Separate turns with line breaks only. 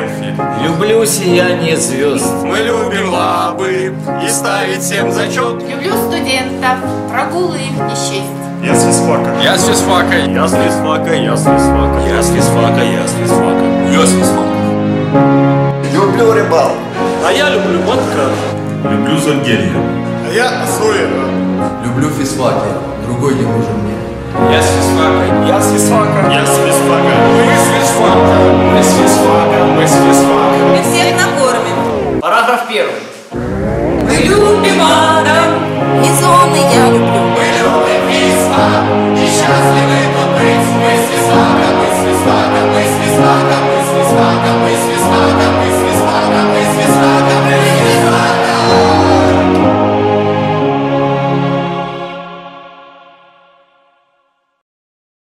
селфи.
Люблю сияние звезд.
Мы любим лабы и ставить всем зачет.
Люблю студентов, прогулы их не счесть.
Я с физфака.
Я с физфака.
Я с физфака, я с физфака.
Я с физфака, я с физфака.
Я с физфака.
Люблю рыбалку.
А я люблю водка.
Люблю Зальгерия.
А я Суева.
Люблю физфаки. Другой не нужен мне.
Я с физфака.
Я с физфака. Я с физфака.
Первый.